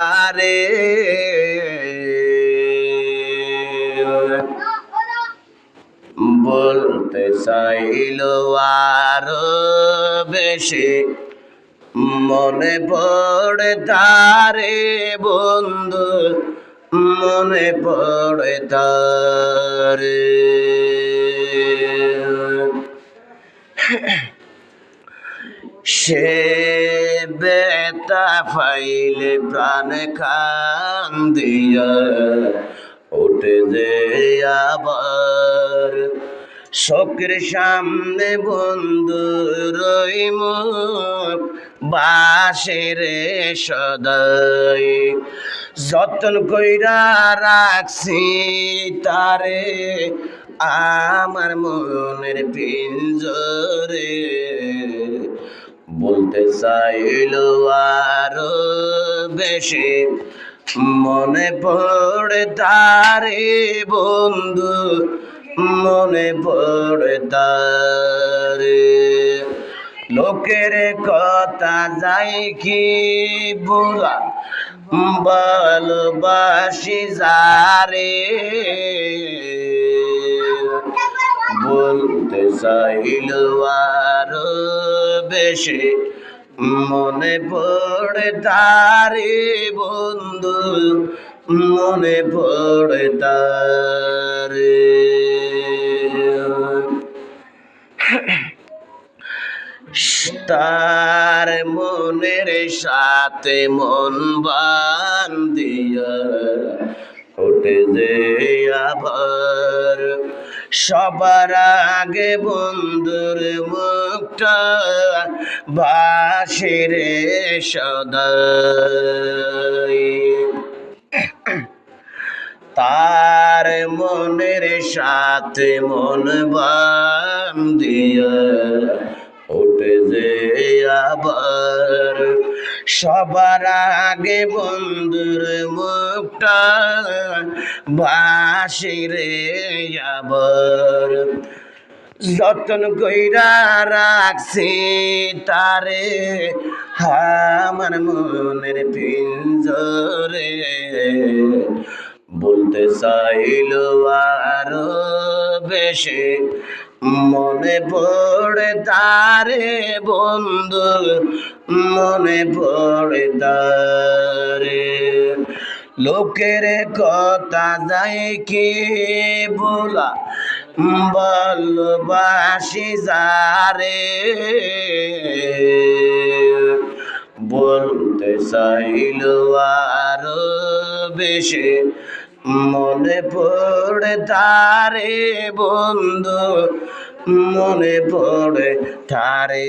আরে। বলতে চাইল আরও বেশি মনে পড়ে তারে বন্ধু মনে পড়ে তারে। সে বেতা ফাইলে প্রাণ খান দিয়া যে আবার শোকের সামনে বন্ধু রই মুখ বাসের সদাই। যতন কইরা রাখছি তারে, আমার মনের পিঞ্জরে। চাইল আরও বেশি। মনে পড়ে তারে বন্ধু, মনে পড়ে তারে। লোকের কথা যাই কি বলা ভালোবাসি যারে। বলতে চাইল আরও বেশি মনে পড়ে তারে বন্ধু মনে পড়ে তারে। তার মনের সাথে মন বান্ধিয়া সবার আগে বন্ধুর মুখটা বাসিরে সদাই। তার মনের সাথে মন বান্ধিয়া ওঠে যে আবার সবার আগে বন্ধুর মুখটা বাসিরে আবার যতন কইরা রাখছি তারে, আমার মনের পিঞ্জরে। বলতে চাইল আরও বেশি মনে পড়ে তারে বন্ধু, মনে পড়ে তারে। লোকের কথা যায় কি বলা, ভালোবাসি যারে। বলতে চাইল আরও বেশি মনে পড়ে তারে বন্ধু মনে পড়ে তারে